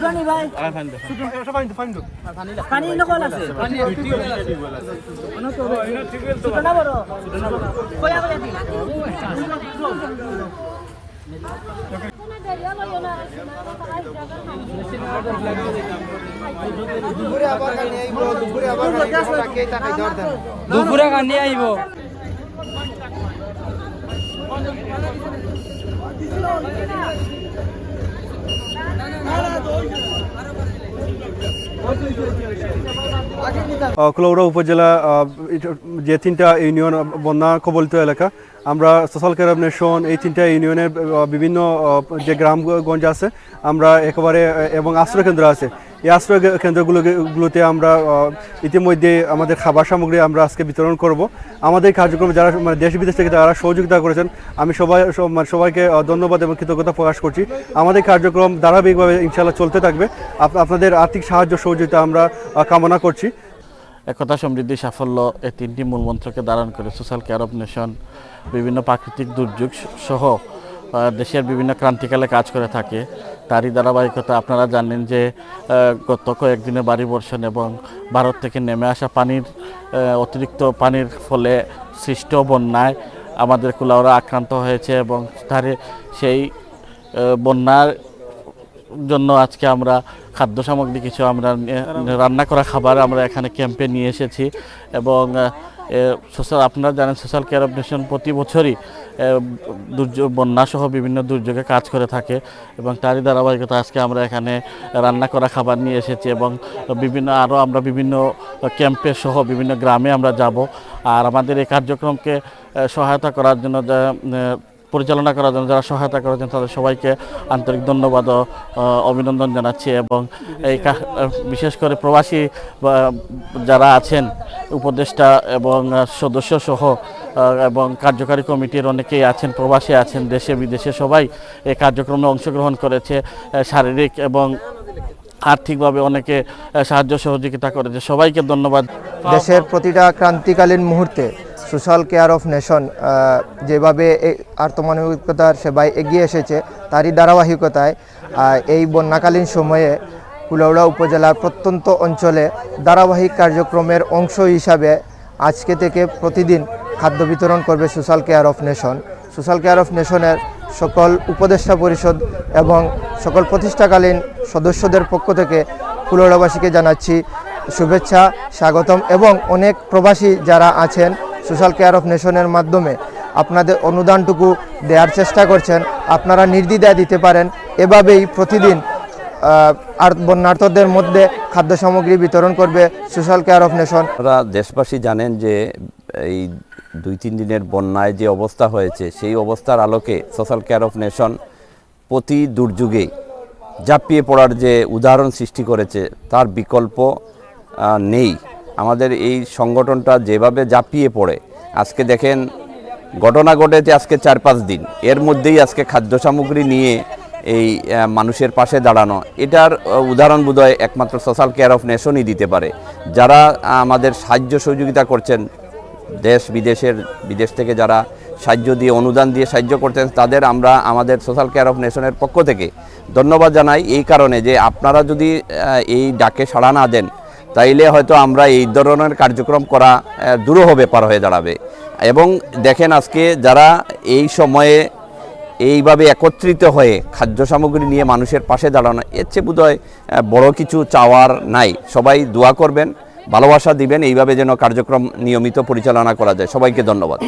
ছোট নি ভাই পানি নকল আছে। ছোট না বড়। কয়া কয়া দিন দুপুরে কান্দি আইব কুলাউড়া উপজেলা আহ, উপজেলা যে তিনটা ইউনিয়ন বন্যা কবলিত এলাকা আমরা সোশ্যাল কেয়ার নেশন এই তিনটা ইউনিয়নের বিভিন্ন যে গ্রামগঞ্জ আছে আমরা একেবারে এবং আশ্রয় কেন্দ্র আছে। এই আশ্রয় কে- কেন্দ্রগুলো গুলোতে আমরা ইতিমধ্যে আমাদের খাবার সামগ্রী আমরা আজকে বিতরণ করব। আমাদের কার্যক্রমে যারা মানে দেশ বিদেশ থেকে যারা সহযোগিতা করেছেন, আমি সবাই মানে সবাইকে ধন্যবাদ এবং কৃতজ্ঞতা প্রকাশ করছি। আমাদের কার্যক্রম ধারাবাহিকভাবে ইনশাল্লাহ চলতে থাকবে। আপ- আপনাদের আর্থিক সাহায্য সহযোগিতা আমরা কামনা করছি। একতা সমৃদ্ধি, সাফল্য এই তিনটি মূলমন্ত্রকে ধারণ করে সোশ্যাল কেয়ার অফ নেশন, বিভিন্ন প্রাকৃতিক দুর্যোগ সহ দেশের বিভিন্ন ক্রান্তিকালে কাজ করে থাকে। তারই ধারাবাহিকতা আপনারা জানেন যে গত কয়েকদিনে বাড়ি বর্ষণ এবং ভারত থেকে নেমে আসা পানির অতিরিক্ত পানির ফলে সৃষ্ট বন্যায় আমাদের কুলাওরা আক্রান্ত হয়েছে এবং তারে সেই বন্যার জন্য আজকে আমরা খাদ্য সামগ্রী কিছু আমরা রান্না করা খাবার আমরা এখানে ক্যাম্পে নিয়ে এসেছি। এবং সোশ্যাল আপনারা জানেন সোশ্যাল কেয়ার অফ প্রতি বছরই দুর্যোগ, বন্যাসহ বিভিন্ন দুর্যোগে কাজ করে থাকে। এবং তারই ধারাবাহিকতা আজকে আমরা এখানে রান্না করা খাবার নিয়ে এসেছি এবং বিভিন্ন আরও আমরা বিভিন্ন ক্যাম্পে সহ বিভিন্ন গ্রামে আমরা যাব। আর আমাদের এই কার্যক্রমকে সহায়তা করার জন্য পরিচালনা করার জন্য, যারা সহায়তা করেছেন তাদের সবাইকে আন্তরিক ধন্যবাদ ও অভিনন্দন জানাচ্ছি এবং এই বিশেষ করে প্রবাসী যারা আছেন, উপদেষ্টা এবং সদস্য সহ এবং কার্যকারী কমিটির অনেকেই আছেন, প্রবাসী আছেন, দেশে বিদেশে সবাই এই কার্যক্রমে অংশগ্রহণ করেছে শারীরিক এবং আর্থিকভাবে অনেকে সাহায্য সহযোগিতা করেছে। সবাইকে ধন্যবাদ। দেশের প্রতিটা ক্রান্তিকালীন মুহূর্তে সোশ্যাল কেয়ার অফ নেশন যেভাবে এই আর্তমানবিকতার সেবায় এগিয়ে এসেছে, তারই ধারাবাহিকতায় এই বন্যাকালীন সময়ে কুলাউড়া উপজেলার প্রত্যন্ত অঞ্চলে ধারাবাহিক কার্যক্রমের অংশ হিসাবে আজকে থেকে প্রতিদিন খাদ্য বিতরণ করবে social care of nation. Social care of নেশনের সকল উপদেষ্টা পরিষদ এবং সকল প্রতিষ্ঠাকালীন সদস্যদের পক্ষ থেকে কুলাউড়াবাসীকে জানাচ্ছি শুভেচ্ছা, স্বাগতম এবং অনেক প্রবাসী যারা আছেন সোশ্যাল কেয়ার অফ নেশনের মাধ্যমে আপনাদের অনুদানটুকু দেওয়ার চেষ্টা করছেন, আপনারা নির্দ্বিধায় দিতে পারেন। এভাবেই প্রতিদিন আর বন্যার্থদের মধ্যে খাদ্য সামগ্রী বিতরণ করবে সোশ্যাল কেয়ার অফ নেশন। দেশবাসী জানেন যে এই দুই তিন দিনের বন্যায় যে অবস্থা হয়েছে, সেই অবস্থার আলোকে সোশ্যাল কেয়ার অফ নেশন প্রতি দুর্যোগে ঝাঁপিয়ে পড়ার যে উদাহরণ সৃষ্টি করেছে, তার বিকল্প নেই। আমাদের এই সংগঠনটা যেভাবে জাপিয়ে পড়ে, আজকে দেখেন ঘটনা ঘটেছে আজকে চার পাঁচ দিন। এর মধ্যেই আজকে খাদ্য সামগ্রী নিয়ে এই মানুষের পাশে দাঁড়ানো। এটার উদাহরণ বোধহয় একমাত্র সোশ্যাল কেয়ার অফ নেশনই দিতে পারে। যারা আমাদের সাহায্য সহযোগিতা করছেন, দেশ বিদেশের, বিদেশ থেকে যারা সাহায্য দিয়ে, অনুদান দিয়ে সাহায্য করতেন তাদের আমরা আমাদের সোশ্যাল কেয়ার অফ নেশনের পক্ষ থেকে ধন্যবাদ জানাই। এই কারণে যে আপনারা যদি এই ডাকে সাড়া না দেন তাইলে হয়তো আমরা এই ধরনের কার্যক্রম করা দূরহ ব্যাপার হয়ে দাঁড়াবে। এবং দেখেন আজকে যারা এই সময়ে এইভাবে একত্রিত হয়ে খাদ্য সামগ্রী নিয়ে মানুষের পাশে দাঁড়ানো, এর চেয়ে বোধহয় বড় কিছু চাওয়ার নাই। সবাই দোয়া করবেন, ভালোবাসা দিবেন, এইভাবে যেন কার্যক্রম নিয়মিত পরিচালনা করা যায়। সবাইকে ধন্যবাদ।